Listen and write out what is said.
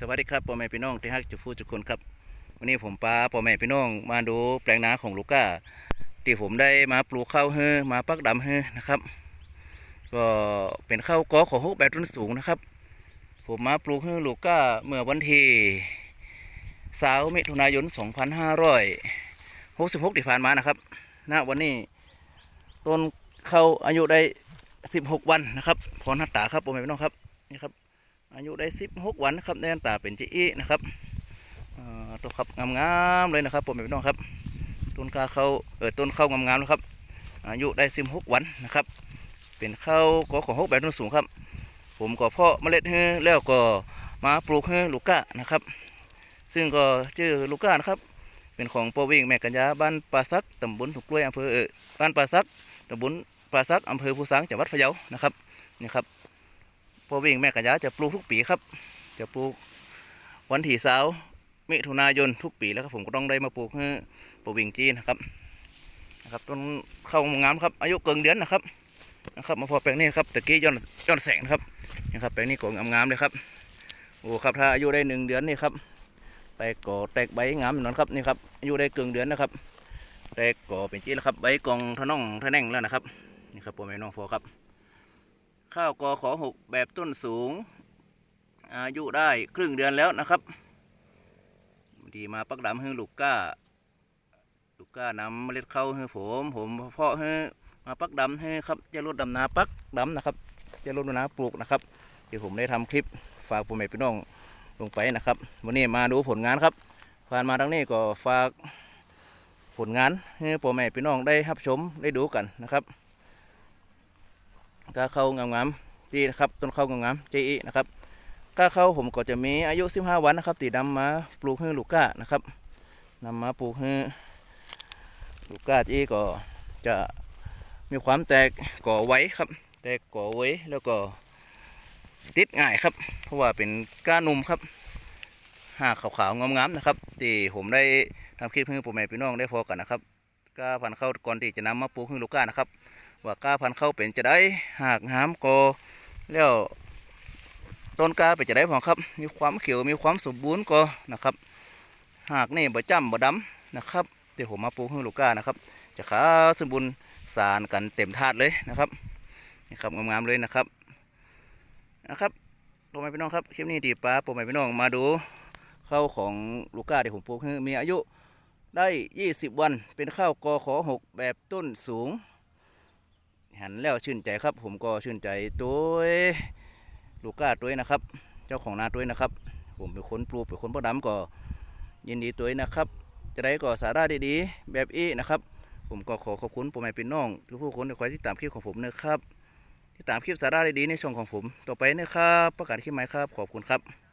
สวัสดีครับพ่อแม่พี่น้องที่ฮักจุฟูจุกคนครับ วันนี้ผมปาพ่อแม่พี่น้องมาดูแปลงนาของลูก้า ที่ผมได้มาปลูกข้าวเฮอมาปักดำเฮอนะครับ ก็เป็นข้าวกอของฮกแบบต้นสูงนะครับ ผมมาปลูกเฮอลูก้าเมื่อวันที่สาวมิถุนายน 2566ที่ผ่านมานะครับณวันนี้ต้นเข้าอายุได้ 16 วันนะครับพรหัตตาครับพ่อแม่พี่น้องครับนี่ครับ อายุได้16วันนะครับในอันตาเป็นจีอีนะครับตัวครับงามๆเลยนะครับผมเป็นพี่น้องครับต้นกาเข้าเออต้นเข้างามๆนะครับ อายุได้16วันนะครับ เป็นข้าวกอของฮกแบบต้นสูงครับ ผมก็เพาะเมล็ดเฮือแล้วก็มาปลูกเฮือลูก้านะครับ ซึ่งก็ชื่อลูก้านะครับ เป็นของปอวิ่งแม่กัญญาบ้านป่าซักตำบลถูกกล้วยอำเภอเออบ้านป่าซักตำบลป่าซักอำเภอภูสังจังหวัดพะเยานะครับนี่ครับ พอวิ่งแม่กัญญาจะปลูกทุกปีครับ จะปลูกวันที่สาวมิถุนายนทุกปีแล้วครับผมก็ต้องได้มาปลูกให้ปลูกวิ่งจีนนะครับนะครับต้นเข้างามครับอายุเกินเดือนนะครับนะครับมาพอแปลงนี้ครับตะกี้ย้อนย้อนแสงนะครับนี่ครับแปลงนี้ก็งามๆเลยครับโอ้ครับถ้าอายุได้หนึ่งเดือนนี่ครับแตกก่อแตกใบงามนอนครับนี่ครับอายุได้เกินเดือนนะครับ แตกก่อเป็นจีนแล้วครับใบกองทะน่องทะแน่งแล้วนะครับนี่ครับพ่อแม่น้องพอครับ ข้าวกอขอหกแบบต้นสูง อายุได้ครึ่งเดือนแล้วนะครับดีมาปักดำให้ลูกก้า ลูกก้านำเมล็ดเข้าวให้ผม ผมเพาะให้มาปักดำให้ครับจะลดดำนาปักดำนะครับ จะลดดำนาปลูกนะครับที่ผมได้ทำคลิปฝากพ่อแม่พี่น้องลงไปนะครับ วันนี้มาดูผลงานครับผ่านมาทางนี้ก็ฝากผลงานให้พ่อแม่พี่น้องได้รับชมได้ดูกันนะครับ กาเข้างามๆที่นะครับต้นเข้างามๆจีนะครับกาเข้าผมก็จะมีอายุ 15 วันนะครับตีนำมาปลูกให้ลูกก้านะครับนำมาปลูกให้ลูกก้าจีก็จะมีความแตกก่อไว้ครับ แตกก่อไว้แล้วก็ติดง่ายครับ เพราะว่าเป็นก้านุ่มครับหากขาวๆงามๆนะครับที่ผมได้ทำคลิปให้พ่อแม่พี่น้องได้พอกันนะครับก้าพันเข้าก่อนที่จะนำมาปลูกให้ลูกก้านะครับ ว่ากาพันเข้าเป็นจะได้หากหามกอแล้วต้นกาเป็นจะได้พอครับ มีความเขียวมีความสมบูรณ์ก็นะครับ หากนี่บ่จ้ำบ่ดำนะครับเดี๋ยวผมมาปลูกให้ลูกกานะครับ จะขาวสมบูรณ์สารกันเต็มถาดเลยนะครับนี่ครับงามๆเลยนะครับนะครับพ่อแม่พี่น้องครับคลิปนี้ดีป้าพ่อแม่พี่น้องมาดูข้าวของลูกกาที่ผมปลูกให้มีอายุได้ 20 วันเป็นข้าวกอขอหกแบบต้นสูง หันแล้วชื่นใจครับ ผมก็ชื่นใจด้วยลูก้าด้วยนะครับ เจ้าของนาด้วยนะครับ ผมเป็นคนปลูกเป็นคนพ่อดำก็ยินดีด้วนะครับ จะได้ก็สาระดีๆ แบบอีนะครับ ผมก็ขอขอบคุณพ่อแม่พี่น้องทุกผู้คนที่คอยติดตามคลิปของผมนะครับที่ตามคลิปสาระดีๆในช่องของผม ต่อไปนะครับ ประกาศคลิปใหม่ครับ ขอบคุณครับ